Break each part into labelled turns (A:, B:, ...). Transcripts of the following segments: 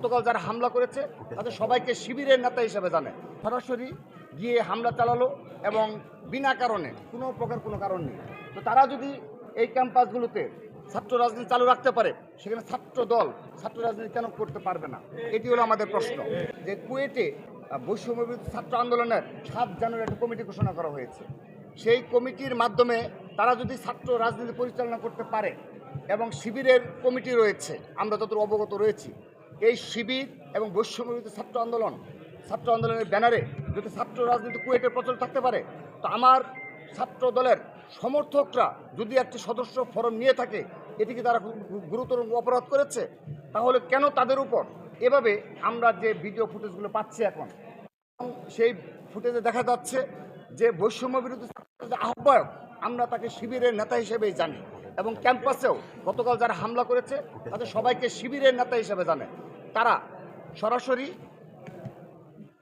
A: গতকাল যারা হামলা করেছে তাদের সবাইকে শিবিরের নেতা হিসেবে জানে। সরাসরি গিয়ে হামলা চালালো এবং বিনা কারণে কোনো প্রকার কোনো কারণ নেই। তো তারা যদি এই ক্যাম্পাসগুলোতে ছাত্র রাজনীতি চালু রাখতে পারে সেখানে ছাত্র দল ছাত্র রাজনীতি কেন করতে পারবে না? এটি হলো আমাদের প্রশ্ন। যে কুয়েটে আহ, বৈষম্য ছাত্র আন্দোলনের সাত জানুয়ারি একটা কমিটি ঘোষণা করা হয়েছে। সেই কমিটির মাধ্যমে তারা যদি ছাত্র রাজনীতি পরিচালনা করতে পারে এবং শিবিরের কমিটি রয়েছে আমরা যত অবগত রয়েছি এই শিবির এবং বৈষম্যবিরোধী ছাত্র আন্দোলন, ছাত্র আন্দোলনের ব্যানারে যদি ছাত্র রাজনীতি কুয়েটের প্রচল থাকতে পারে, তো আমার ছাত্র দলের সমর্থকরা যদি একটি সদস্য ফরম নিয়ে থাকে এটিকে তারা গুরুতর অপরাধ করেছে? তাহলে কেন তাদের উপর? এভাবে আমরা যে ভিডিও ফুটেজগুলো পাচ্ছি এখন, সেই ফুটেজে দেখা যাচ্ছে যে বৈষম্য বিরোধী আহ্বায়ক, আমরা তাকে শিবিরের নেতা হিসেবেই জানি এবং ক্যাম্পাসেও গতকাল যারা হামলা করেছে, তাদের সবাইকে শিবিরের নেতা হিসেবে জানে। তারা সরাসরি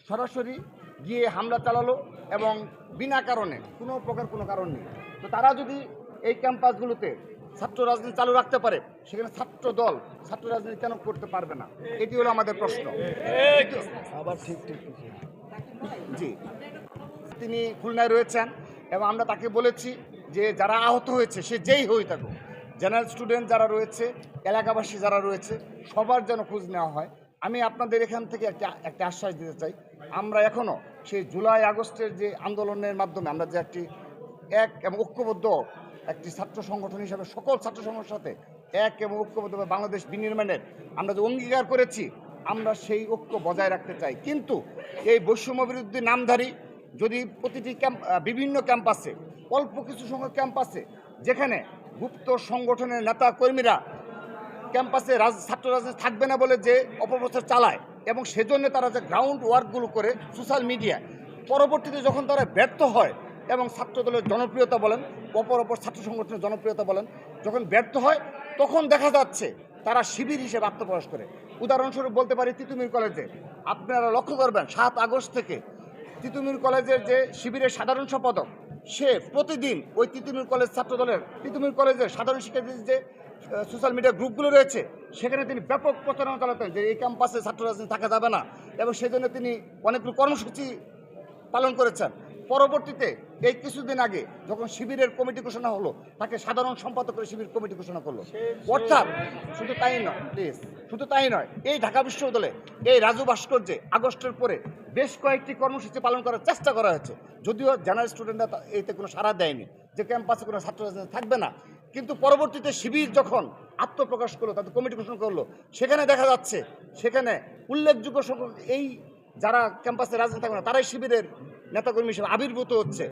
A: সরাসরি গিয়ে হামলা চালালো এবং বিনা কারণে কোনো প্রকার কোনো কারণ নেই। তো তারা যদি এই ক্যাম্পাসগুলোতে ছাত্র রাজনীতি চালু রাখতে পারে সেখানে ছাত্র দল ছাত্র রাজনীতি কেন করতে পারবে না? এটি হলো আমাদের প্রশ্ন।
B: আবার ঠিক ঠিক ঠিক।
A: জি। তিনি খুলনায় রয়েছেন এবং আমরা তাকে বলেছি যে যারা আহত হয়েছে সে যেই হয়ে থাকুক। জেনারেল স্টুডেন্ট যারা রয়েছে, এলাকাবাসী যারা রয়েছে, সবার যেন খোঁজ নেওয়া হয়। আমি আপনাদের এখান থেকে একটা একটা আশ্বাস দিতে চাই। আমরা এখনও সেই জুলাই আগস্টের যে আন্দোলনের মাধ্যমে আমরা যে একটি এক এবং ঐক্যবদ্ধ একটি ছাত্র সংগঠন হিসাবে, সকল ছাত্র সংগঠনের সাথে এক এবং ঐক্যবদ্ধভাবে বাংলাদেশ বিনির্মাণের আমরা যে অঙ্গীকার করেছি, আমরা সেই ঐক্য বজায় রাখতে চাই। কিন্তু এই বৈষম্য বিরুদ্ধে নামধারী যদি প্রতিটি ক্যাম্প বিভিন্ন ক্যাম্পাসে, অল্প কিছু সংখ্যক ক্যাম্পাসে, যেখানে গুপ্ত সংগঠনের নেতা কর্মীরা ক্যাম্পাসে রাজ ছাত্র রাজনীতি থাকবে না বলে যে অপপ্রচার চালায় এবং সেজন্য তারা যে গ্রাউন্ড ওয়ার্কগুলো করে সোশ্যাল মিডিয়া পরবর্তীতে যখন তারা ব্যর্থ হয় এবং ছাত্রদলের জনপ্রিয়তা বলেন, অপর অপর ছাত্র সংগঠনের জনপ্রিয়তা বলেন, যখন ব্যর্থ হয়, তখন দেখা যাচ্ছে তারা শিবির হিসেবে আত্মপ্রকাশ করে। উদাহরণস্বরূপ বলতে পারি তিতুমির কলেজে। আপনারা লক্ষ্য করবেন, সাত আগস্ট থেকে তিতুমির কলেজের যে শিবিরের সাধারণ সম্পাদক সে প্রতিদিন ওই তিতুমির কলেজ ছাত্র দলের তিতুমির কলেজের সাধারণ শিক্ষার্থীদের যে সোশ্যাল মিডিয়া গ্রুপগুলো রয়েছে, সেখানে তিনি ব্যাপক প্রচারণা চালাতেন যে এই ক্যাম্পাসে ছাত্র রাজনীতি থাকা যাবে না। এবং সেজন্য তিনি অনেকগুলো কর্মসূচি পালন করেছেন। পরবর্তীতে এই কিছুদিন আগে যখন শিবিরের কমিটি ঘোষণা হলো তাকে সাধারণ সম্পাদক করে শিবির কমিটি ঘোষণা করল। অর্থাৎ শুধু তাই নয় প্লিজ শুধু তাই নয় এই ঢাকা বিশ্ববিদ্যালয়ে এই রাজু ভাস্কর্যে আগস্টের পরে বেশ কয়েকটি কর্মসূচি পালন করার চেষ্টা করা হয়েছে। যদিও জেনারেল স্টুডেন্টরা এতে কোনো সাড়া দেয়নি যে ক্যাম্পাসে কোনো ছাত্র রাজনীতি থাকবে না। কিন্তু পরবর্তীতে শিবির যখন আত্মপ্রকাশ করল তাদের কমিটি ঘোষণা করল সেখানে দেখা যাচ্ছে সেখানে উল্লেখযোগ্য সংখ্যক এই যারা ক্যাম্পাসে রাজনীতি থাকবে না তারাই শিবিরের নেতাকর্মী হিসেবে আবির্ভূত হচ্ছে।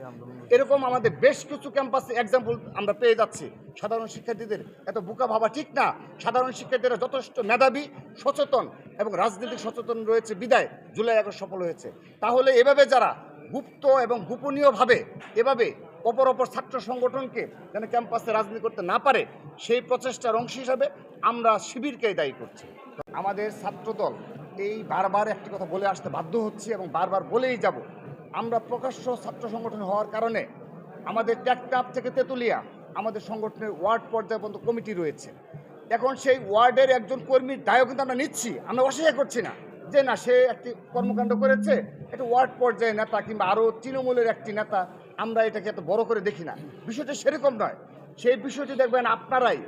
A: এরকম আমাদের বেশ কিছু ক্যাম্পাসে এক্সাম্পল আমরা পেয়ে যাচ্ছি। সাধারণ শিক্ষার্থীদের এত বোকা ভাবা ঠিক না। সাধারণ শিক্ষার্থীরা যথেষ্ট মেধাবী, সচেতন এবং রাজনৈতিক সচেতন রয়েছে। বিদায়, জুলাই আগস্ট সফল হয়েছে। তাহলে এভাবে যারা গুপ্ত এবং গোপনীয়ভাবে এভাবে অপর অপর ছাত্র সংগঠনকে যেন ক্যাম্পাসে রাজনীতি করতে না পারে, সেই প্রচেষ্টার অংশ হিসাবে আমরা শিবিরকেই দায়ী করছি। আমাদের ছাত্রদল, এই বারবার একটি কথা বলে আসতে বাধ্য হচ্ছে এবং বারবার বলেই যাব আমরা প্রকাশ্য ছাত্র সংগঠন হওয়ার কারণে আমাদের ট্যাকটাপ থেকে তেতুলিয়া আমাদের সংগঠনের ওয়ার্ড পর্যায় পর্যন্ত কমিটি রয়েছে। এখন সেই ওয়ার্ডের একজন কর্মীর দায়ও কিন্তু আমরা নিচ্ছি, আমরা অস্বীকার করছি না যে না, সে একটি কর্মকাণ্ড করেছে একটা ওয়ার্ড পর্যায়ে নেতা কিংবা আরও তৃণমূলের একটি নেতা, আমরা এটাকে এত বড় করে দেখি না। বিষয়টা সেরকম নয়। সেই বিষয়টি দেখবেন আপনারাই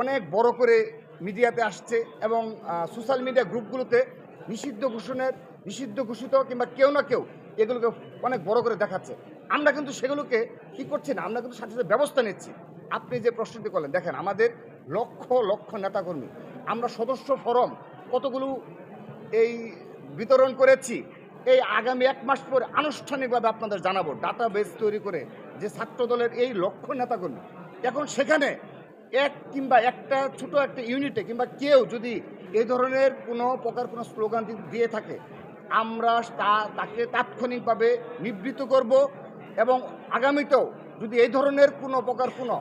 A: অনেক বড় করে মিডিয়াতে আসছে এবং সোশ্যাল মিডিয়া গ্রুপগুলোতে নিষিদ্ধ ঘোষণের, নিষিদ্ধ ঘোষিত কিংবা কেউ না কেউ এগুলোকে অনেক বড় করে দেখাচ্ছে। আমরা কিন্তু সেগুলোকে কী করছি না, আমরা কিন্তু সাথে সাথে ব্যবস্থা নিচ্ছি। আপনি যে প্রশ্নটি করলেন, দেখেন আমাদের লক্ষ লক্ষ নেতাকর্মী, আমরা সদস্য ফরম কতগুলো এই বিতরণ করেছি, এই আগামী এক মাস পরে আনুষ্ঠানিকভাবে আপনাদের জানাব। ডাটা বেস তৈরি করে যে ছাত্র দলের এই লক্ষ্য নেতাকর্মী, এখন সেখানে এক কিংবা একটা ছোট একটা ইউনিটে কিংবা কেউ যদি এই ধরনের কোনো প্রকার কোনো স্লোগান দিয়ে থাকে আমরা তাকে তাৎক্ষণিকভাবে নিবৃত করব এবং আগামীতেও যদি এই ধরনের কোনো প্রকার কোনো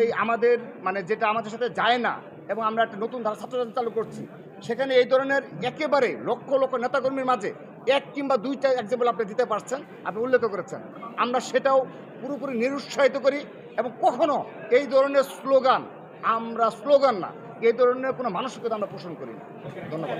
A: এই আমাদের মানে যেটা আমাদের সাথে যায় না এবং আমরা একটা নতুন ধারা ছাত্রছাত্রী চালু করছি, সেখানে এই ধরনের একেবারে লক্ষ লক্ষ নেতাকর্মীর মাঝে এক কিংবা দুইটা এক্সাম্পল আপনি দিতে পারছেন, আপনি উল্লেখ করেছেন। আমরা সেটাও পুরোপুরি নিরুৎসাহিত করি এবং কখনো এই ধরনের স্লোগান, আমরা স্লোগান না এই ধরনের কোনো মানসিকতা আমরা পোষণ করি না। ধন্যবাদ।